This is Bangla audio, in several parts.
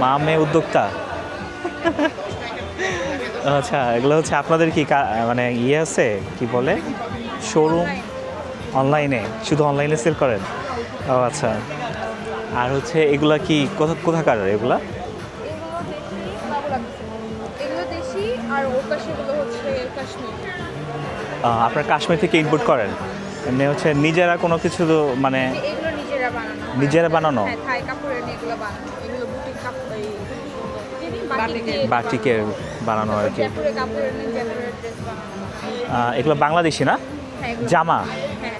মা মেয়ে উদ্যোক্তা? আচ্ছা এগুলো হচ্ছে আপনাদের কি মানে ইয়ে আছে? কি বলে? শোরুম অনলাইনে শুধু অনলাইনে সেল করেন? ও আচ্ছা। আর হচ্ছে এগুলা কি কোথা কোথাকার এগুলা? আপনার কাশ্মীর থেকে ইনপুট করেন? এমনি হচ্ছে নিজেরা কোনো কিছু মানে নিজেরা বানানো নিজেরা বানানো? হ্যাঁ বাটিকের বানানো আর কি এগুলো বাংলাদেশি না? হ্যাঁ জামা? হ্যাঁ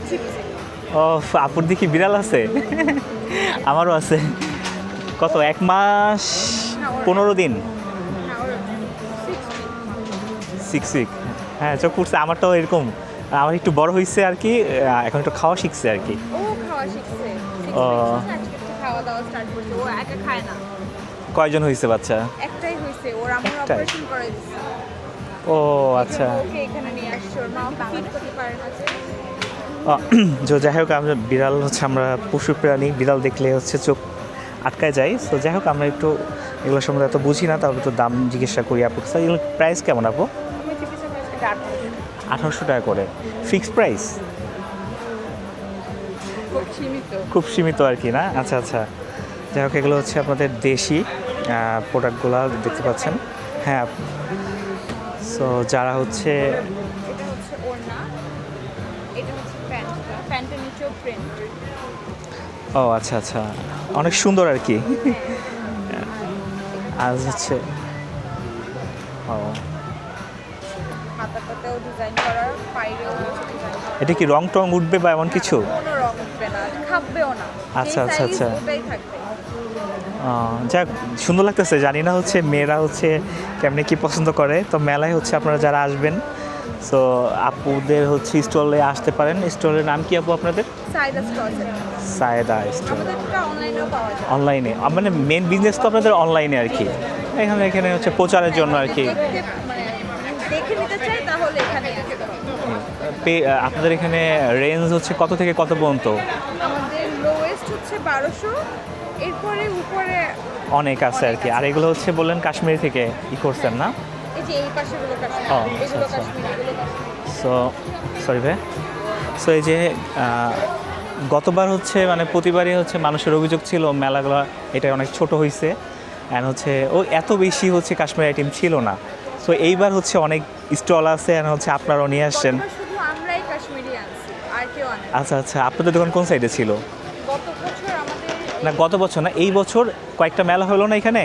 ও আপুর দেখি বিড়াল আছে? আমারও আছে। কত এক মাস পনেরো দিন? হ্যাঁ সিক্স উইক হ্যাঁ চোখ পড়ছে আমারটাও এরকম। আমার একটু বড় হয়েছে আর কি এখন একটু খাওয়া শিখছে আর কি। ও খাওয়া শিখছে। ও। খাওয়া দাওয়া স্টার্ট করছে। ও একা খায় না। কয়জন হয়েছে বাচ্চা? একটাই হয়েছে ওর আমার অপারেশন করাই দিচ্ছে ও আচ্ছা। এখানে নিয়ে আসছে মা করতে পারে না। যে যাই হোক আমরা বিড়াল হচ্ছে আমরা পশু প্রাণী বিড়াল দেখলে হচ্ছে চোখ আটকায় যায়। তো যাই হোক আমরা একটু এগুলো সম্বন্ধে এত বুঝি না তাহলে তো দাম জিজ্ঞাসা করি আপু। স্যার এগুলো প্রাইস কেমন আপু? আঠারোশো টাকা করে। ফিক্সড প্রাইস খুব সীমিত আর কি না? আচ্ছা আচ্ছা। যাই হোক এগুলো হচ্ছে আপনাদের দেশি প্রোডাক্টগুলো দেখতে পাচ্ছেন। হ্যাঁ। সো যারা হচ্ছে ও আচ্ছা আচ্ছা। অনেক সুন্দর আর কি। আর হচ্ছে ও। এটা কি রং টং উঠবে বা এমন কিছু? আচ্ছা, আচ্ছা, আচ্ছা। যাক সুন্দর লাগতেছে। জানি না হচ্ছে মেয়েরা হচ্ছে কেমনে কি পছন্দ করে। তো মেলায় হচ্ছে আপনারা যারা আসবেন তো আপুদের হচ্ছে স্টলে আসতে পারেন। স্টলের নাম কি আপু আপনাদের? সায়দা স্টল অনলাইনে মানে মেন বিজনেস তো আপনাদের অনলাইনে আর কি। এখানে এখানে হচ্ছে প্রচারের জন্য আর কি। আপনাদের এখানে রেঞ্জ হচ্ছে কত থেকে কত পর্যন্ত? হচ্ছে বারোশো এরপরে উপরে অনেক আছে আর কি। আর এগুলো হচ্ছে বললেন কাশ্মীর থেকে ই করছেন না? এই যে এই পাশেগুলো কাশ্মীর ও, আচ্ছা, আচ্ছা। সো সরি ভাই। সো এই যে গতবার হচ্ছে মানে প্রতিবারই হচ্ছে মানুষের অভিযোগ ছিল মেলাগুলো এটা অনেক ছোট হয়েছে অ্যান্ড হচ্ছে ও এত বেশি হচ্ছে কাশ্মীর আইটেম ছিল না। সো এইবার হচ্ছে অনেক স্টল আছে অ্যান্ড হচ্ছে আপনারাও নিয়ে আসছেন। আচ্ছা আচ্ছা। আপনাদের দোকান কোন সাইডে ছিল? না গত বছর না এই বছর কয়েকটা মেলা হলো না এখানে?